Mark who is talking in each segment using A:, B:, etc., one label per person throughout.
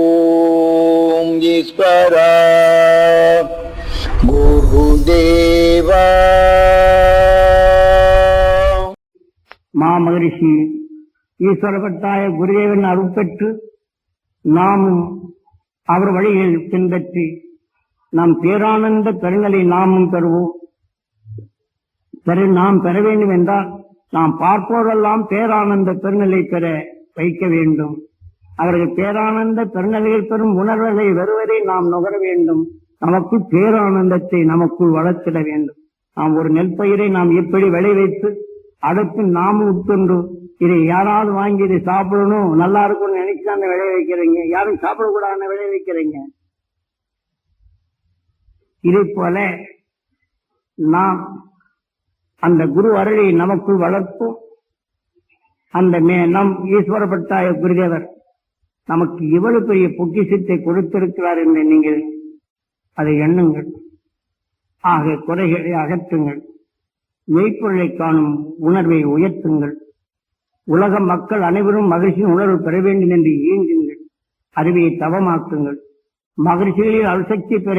A: ஓம் ஈஸ்வரா குருதேவா
B: மாமகரிஷி ஈஸ்வரபட்டாய குருதேவன் அருள் பெற்று நாமும் அவர் வழியில் பின்பற்றி நம் பேரானந்த பெருங்களை நாமும் பெறுவோம் பெற நாம் பெற வேண்டும் என்றால் நாம் பார்ப்போரெல்லாம் பேரானந்த பெருநிலை பெற வைக்க வேண்டும். அவர்கள் பேரானந்த பெருநிலையில் பெறும் உணர்வுகளை வருவதை நாம் நுகர வேண்டும். நமக்குள் பேரானந்தத்தை நமக்குள் வளர்த்திட வேண்டும். நாம் ஒரு நெற்பயிரை நாம் எப்படி விளைவித்து அடுத்து நாம் உட்கொண்டு இதை யாராவது வாங்கி இதை சாப்பிடணும் நல்லா இருக்கும்னு நினைச்சு அந்த விளைய வைக்கிறீங்க. யாரும் சாப்பிடக்கூடாதுன்னு விளைய வைக்கிறீங்க. இதே போல நாம் அந்த குரு அருளை நமக்குள் வளர்ப்போம் அந்த மே நம் ஈஸ்வரப்பட்டாய குருதேவர் நமக்கு இவ்வளவு பெரிய பொக்கிஷத்தை கொடுத்திருக்கிறார் என்று நீங்கள் அதை எண்ணுங்கள். ஆக குறைகளை அகற்றுங்கள். மெய்ப்பொருளை காணும் உணர்வை உயர்த்துங்கள். உலக மக்கள் அனைவரும் மகிழ்ச்சியின் உணர்வு பெற வேண்டும் என்று இயங்குங்கள் அறிவையை தவமாக்குங்கள். மகிழ்ச்சிகளில் அல்சக்தி பெற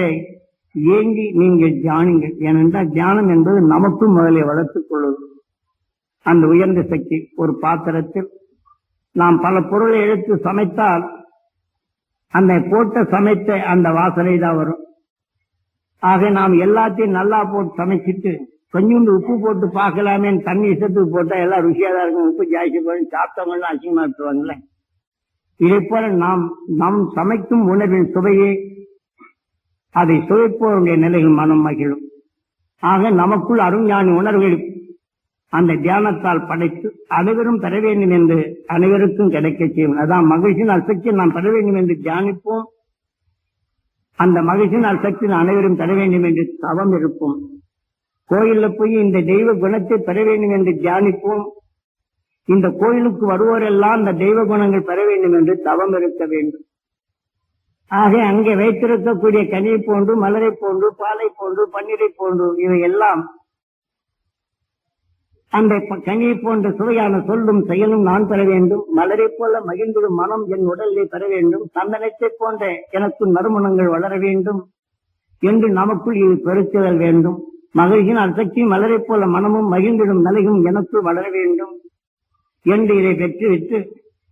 B: ஏங்கி நீங்கள் தியானிங்கள். ஏனென்றால் தியானம் என்பது நமக்கும் முதலே வளர்த்துக் கொள்வது. அந்த உயர்ந்த சக்தி ஒரு பாத்திரத்தில் நாம் பல பொருளை எடுத்து சமைத்தால் அந்த போட்ட சமைத்த அந்த வாசனை தான் வரும். ஆக நாம் எல்லாத்தையும் நல்லா போட்டு சமைச்சிட்டு கொஞ்சோண்டு உப்பு போட்டு பார்க்கலாமே தண்ணி இஷ்டத்துக்கு போட்டா எல்லாம் ருசியா தான் இருக்கும். உப்பு ஜாஸ்தி போய் சாப்பிட்டவங்களாம் அசிங்கமா இருக்குவாங்களே இதே போல நாம் நம் சமைக்கும் உணவின் சுவையே அதை சுவைப்போருடைய நிலையில் மனம் மகிழும். ஆக நமக்குள் அருஞானி உணர்வுகள் அந்த தியானத்தால் படைத்து அனைவரும் பெற வேண்டும் என்று அனைவருக்கும் கிடைக்க செய்யும். அதான் மகிழ்ச்சியின் அசக்தி நாம் பெற வேண்டும் என்று தியானிப்போம். அந்த மகிழ்ச்சியின் அசக்தி அனைவரும் பெற வேண்டும் என்று தவம் இருப்போம். கோயில்ல போய் இந்த தெய்வ குணத்தை பெற வேண்டும் என்று தியானிப்போம். இந்த கோயிலுக்கு வருவோரெல்லாம் இந்த தெய்வ குணங்கள் பெற வேண்டும் என்று தவம் இருக்க வேண்டும். ஆக அங்கே வைத்திருக்கக்கூடிய கனி போன்று மலரை போன்று பாலை போன்று பன்னீரை போன்று இவை எல்லாம் அந்த கனி போன்ற சுவையான சொல்லும் செயலும் நான் பெற வேண்டும். மலரை போல மகிழ்ந்திடும் மனம் என் உடலை பெற வேண்டும். சந்தனத்தை போன்ற எனக்கு நறுமணங்கள் வளர வேண்டும் என்று நமக்குள் இது பெருக்குதல் வேண்டும். மகிழ்ச்சியின் அசக்தி மலரை போல மனமும் மகிழ்ந்திடும் நிலையும் எனக்குள் வளர வேண்டும் என்று இதை பெற்றுவிட்டு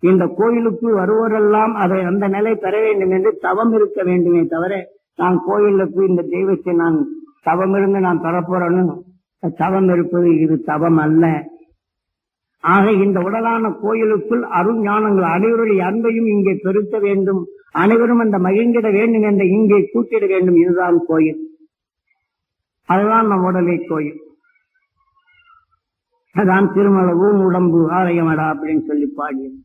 B: இந்த கோயிலுக்கு வருவோரெல்லாம் அதை அந்த நிலை பெற வேண்டும் என்று தவம் இருக்க வேண்டுமே தவிர நான் கோயிலுக்கு இந்த தெய்வத்தை நான் தவம் இருந்து நான் பெறப்போறேன்னு தவம் இருப்பது இது தவம் அல்ல. ஆக இந்த உடலான கோயிலுக்குள் அருள் ஞானங்கள் அனைவருடைய அன்பையும் இங்கே பெருக்க வேண்டும் அனைவரும் அந்த மகிழ்ந்திட வேண்டும் என்று இங்கே கூட்டிட வேண்டும். இதுதான் கோயில். அதுதான் நம் உடலை கோயில். அதான் திருமல ஊன் உடம்பு ஆலயமடா அப்படின்னு சொல்லி பாடியது.